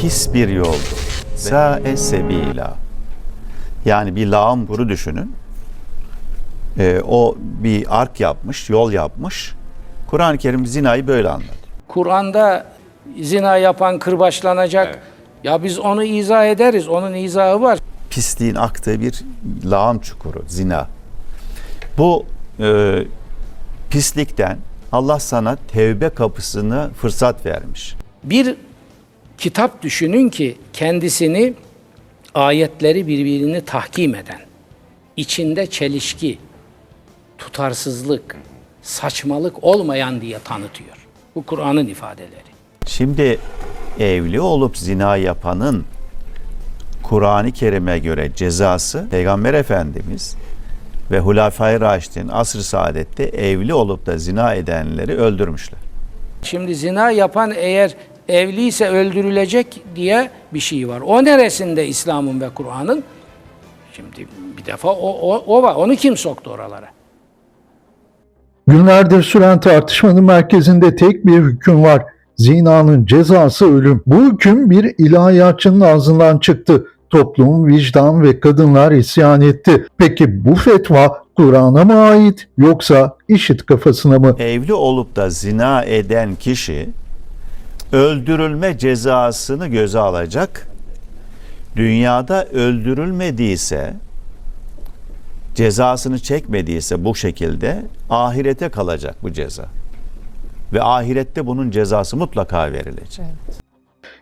pis bir yoldur. Sa'e sebila. Yani bir lağım düşünün. Ee, o bir ark yapmış, yol yapmış. Kur'an-ı Kerim zinayı böyle anladı. Kur'an'da zina yapan kırbaçlanacak. Ya biz onu izah ederiz. Onun izahı var. Pisliğin aktığı bir lağım çukuru, zina. Bu e, pislikten Allah sana tevbe kapısını fırsat vermiş. Bir kitap düşünün ki kendisini ayetleri birbirini tahkim eden, içinde çelişki, tutarsızlık, saçmalık olmayan diye tanıtıyor. Bu Kur'an'ın ifadeleri. Şimdi evli olup zina yapanın Kur'an-ı Kerim'e göre cezası Peygamber Efendimiz ve Hulafai Raşid'in asr-ı saadette evli olup da zina edenleri öldürmüşler. Şimdi zina yapan eğer evliyse öldürülecek diye bir şey var. O neresinde İslam'ın ve Kur'an'ın? Şimdi bir defa o, o, o var. Onu kim soktu oralara? Günlerdir süren tartışmanın merkezinde tek bir hüküm var. Zinanın cezası ölüm. Bu hüküm bir ilahiyatçının ağzından çıktı. Toplum, vicdan ve kadınlar isyan etti. Peki bu fetva Kur'an'a mı ait yoksa işit kafasına mı? Evli olup da zina eden kişi öldürülme cezasını göze alacak. Dünyada öldürülmediyse cezasını çekmediyse bu şekilde ahirete kalacak bu ceza. Ve ahirette bunun cezası mutlaka verilecek.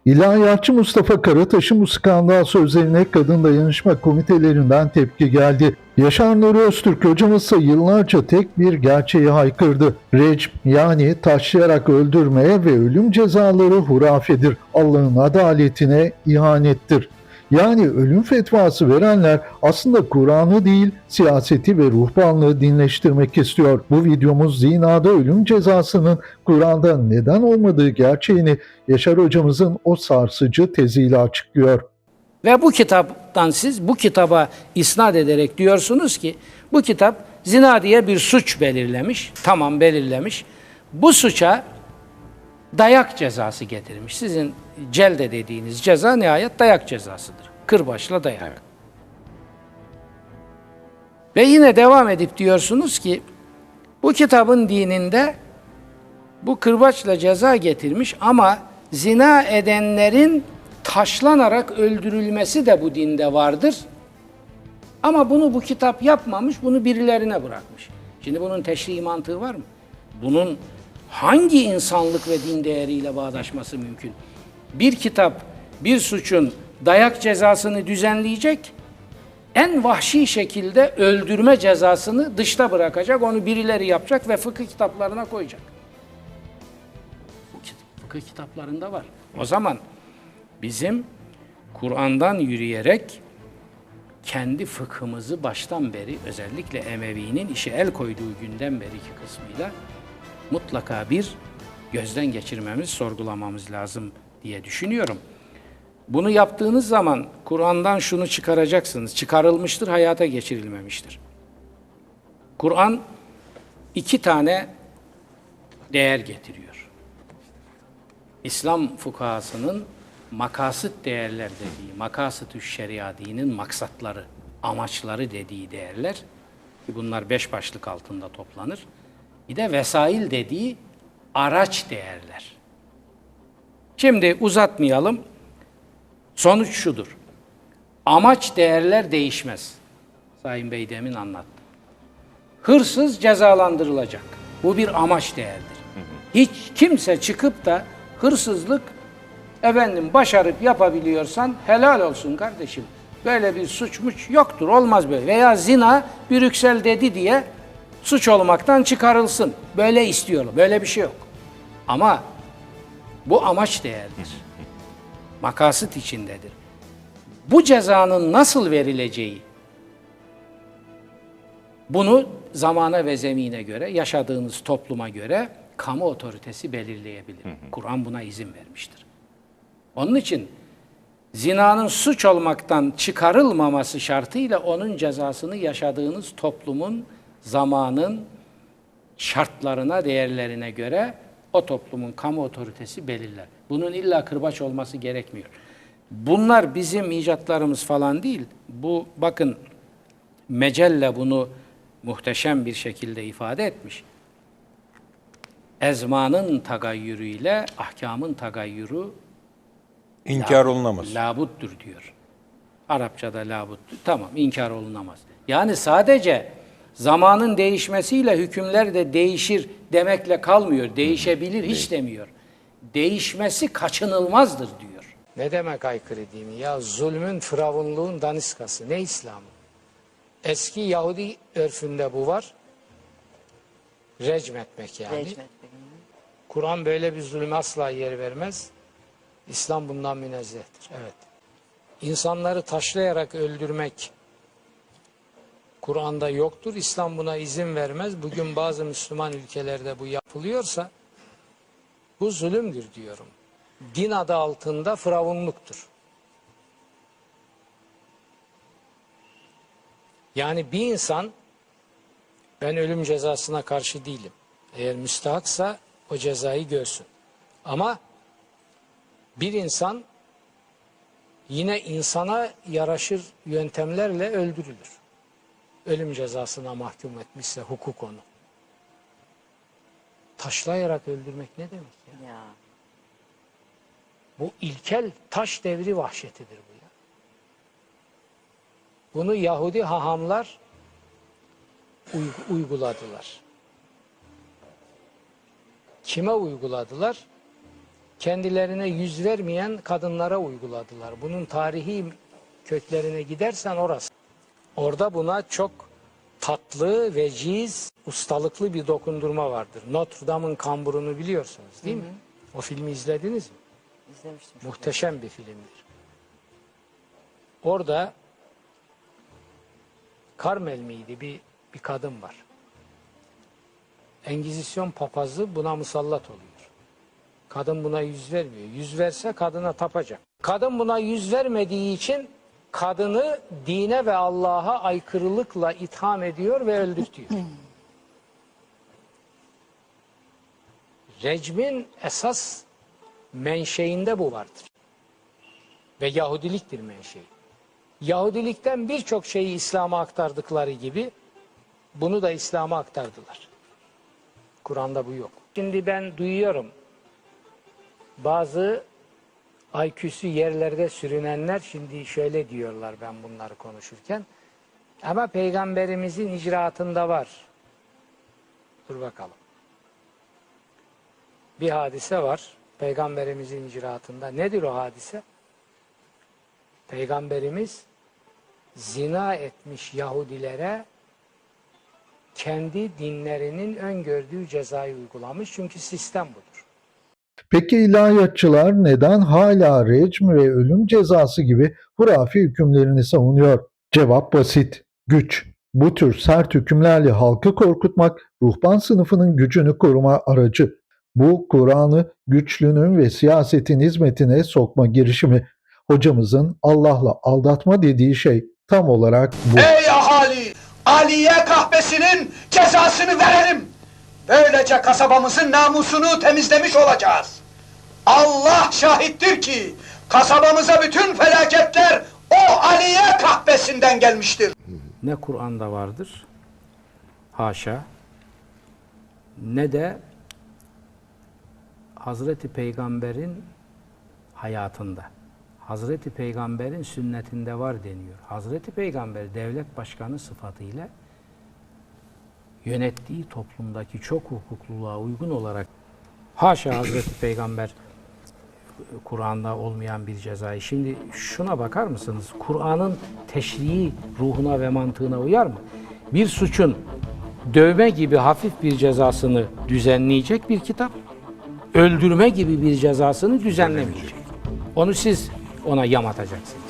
İlahiyatçı Mustafa Karataş'ın bu skandal sözlerine kadın dayanışma komitelerinden tepki geldi. Yaşar Nuri Öztürk hocamız ise yıllarca tek bir gerçeği haykırdı. Recm yani taşlayarak öldürmeye ve ölüm cezaları hurafedir. Allah'ın adaletine ihanettir. Yani ölüm fetvası verenler aslında Kur'an'ı değil siyaseti ve ruhbanlığı dinleştirmek istiyor. Bu videomuz zinada ölüm cezasının Kur'an'da neden olmadığı gerçeğini Yaşar hocamızın o sarsıcı teziyle açıklıyor. Ve bu kitaptan siz bu kitaba isnat ederek diyorsunuz ki bu kitap zina diye bir suç belirlemiş. Tamam belirlemiş. Bu suça dayak cezası getirmiş. Sizin celde dediğiniz ceza nihayet dayak cezasıdır. Kırbaçla dayak. Ve yine devam edip diyorsunuz ki bu kitabın dininde bu kırbaçla ceza getirmiş ama zina edenlerin taşlanarak öldürülmesi de bu dinde vardır. Ama bunu bu kitap yapmamış, bunu birilerine bırakmış. Şimdi bunun teşri mantığı var mı? Bunun hangi insanlık ve din değeriyle bağdaşması mümkün? Bir kitap bir suçun dayak cezasını düzenleyecek, en vahşi şekilde öldürme cezasını dışta bırakacak, onu birileri yapacak ve fıkıh kitaplarına koyacak. Bu fıkıh kitaplarında var. O zaman bizim Kur'an'dan yürüyerek kendi fıkhımızı baştan beri özellikle Emevi'nin işe el koyduğu günden beriki kısmıyla mutlaka bir gözden geçirmemiz, sorgulamamız lazım diye düşünüyorum. Bunu yaptığınız zaman Kur'an'dan şunu çıkaracaksınız. Çıkarılmıştır, hayata geçirilmemiştir. Kur'an iki tane değer getiriyor. İslam fukahasının makasıt değerler dediği, makasıt şeria dinin maksatları, amaçları dediği değerler, ki bunlar beş başlık altında toplanır. Bir de vesail dediği araç değerler. Şimdi uzatmayalım. Sonuç şudur. Amaç değerler değişmez. Sayın Bey demin anlattı. Hırsız cezalandırılacak. Bu bir amaç değerdir. Hiç kimse çıkıp da hırsızlık efendim başarıp yapabiliyorsan helal olsun kardeşim. Böyle bir suçmuş yoktur, olmaz böyle. Veya zina Brüksel dedi diye suç olmaktan çıkarılsın. Böyle istiyorlar. Böyle bir şey yok. Ama bu amaç değerdir. Makasıt içindedir. Bu cezanın nasıl verileceği bunu zamana ve zemine göre, yaşadığınız topluma göre kamu otoritesi belirleyebilir. Kur'an buna izin vermiştir. Onun için zinanın suç olmaktan çıkarılmaması şartıyla onun cezasını yaşadığınız toplumun, zamanın şartlarına, değerlerine göre o toplumun kamu otoritesi belirler. Bunun illa kırbaç olması gerekmiyor. Bunlar bizim icatlarımız falan değil. Bu bakın Mecelle bunu muhteşem bir şekilde ifade etmiş. Ezmanın tagayyürüyle ahkamın tagayyürü İnkar olunamaz. labuttur diyor. Arapçada labuttur. Tamam inkar olunamaz. Yani sadece zamanın değişmesiyle hükümler de değişir demekle kalmıyor. Değişebilir hiç demiyor. Değişmesi kaçınılmazdır diyor. Ne demek aykırı dini? Ya zulmün, firavunluğun daniskası. Ne İslam'ı? Eski Yahudi örfünde bu var. Recm etmek yani. Recm etmek. Kur'an böyle bir zulme asla yer vermez. İslam bundan münezzehtir. Evet. İnsanları taşlayarak öldürmek Kur'an'da yoktur. İslam buna izin vermez. Bugün bazı Müslüman ülkelerde bu yapılıyorsa bu zulümdür diyorum. Din adı altında firavunluktur. Yani bir insan ben ölüm cezasına karşı değilim. Eğer müstahaksa o cezayı görsün. Ama bir insan yine insana yaraşır yöntemlerle öldürülür. Ölüm cezasına mahkum etmişse hukuk onu. Taşlayarak öldürmek ne demek ya? Ya. Bu ilkel taş devri vahşetidir bu ya. Bunu Yahudi hahamlar uy- uyguladılar. Kime uyguladılar? Kendilerine yüz vermeyen kadınlara uyguladılar. Bunun tarihi köklerine gidersen orası. Orada buna çok tatlı, veciz, ustalıklı bir dokundurma vardır. Notre Dame'ın kamburunu biliyorsunuz değil mi? O filmi izlediniz mi? İzlemiştim. Muhteşem bir filmdir. Orada Carmel miydi bir, bir kadın var. Engizisyon papazı buna musallat oluyor. Kadın buna yüz vermiyor. Yüz verse kadına tapacak. Kadın buna yüz vermediği için kadını dine ve Allah'a aykırılıkla itham ediyor ve öldürtüyor. Recmin esas menşeinde bu vardır. Ve Yahudiliktir menşei. Yahudilikten birçok şeyi İslam'a aktardıkları gibi bunu da İslam'a aktardılar. Kur'an'da bu yok. Şimdi ben duyuyorum bazı IQ'su yerlerde sürünenler şimdi şöyle diyorlar ben bunları konuşurken. Ama peygamberimizin icraatında var. Dur bakalım. Bir hadise var peygamberimizin icraatında. Nedir o hadise? Peygamberimiz zina etmiş Yahudilere kendi dinlerinin öngördüğü cezayı uygulamış. Çünkü sistem budur. Peki ilahiyatçılar neden hala recm ve ölüm cezası gibi hurafi hükümlerini savunuyor? Cevap basit. Güç. Bu tür sert hükümlerle halkı korkutmak ruhban sınıfının gücünü koruma aracı. Bu Kur'an'ı güçlünün ve siyasetin hizmetine sokma girişimi. Hocamızın Allah'la aldatma dediği şey tam olarak bu. Ey ahali! Aliye kahvesinin cezasını verelim. Böylece kasabamızın namusunu temizlemiş olacağız. Allah şahittir ki kasabamıza bütün felaketler o Aliye kahvesinden gelmiştir. ne Kur'an'da vardır haşa ne de Hazreti Peygamber'in hayatında. Hazreti Peygamber'in sünnetinde var deniyor. Hazreti Peygamber devlet başkanı sıfatıyla yönettiği toplumdaki çok hukukluluğa uygun olarak haşa Hazreti Peygamber Kur'an'da olmayan bir cezayı. Şimdi şuna bakar mısınız? Kur'an'ın teşrii ruhuna ve mantığına uyar mı? Bir suçun dövme gibi hafif bir cezasını düzenleyecek bir kitap, öldürme gibi bir cezasını düzenlemeyecek. Onu siz ona yamatacaksınız.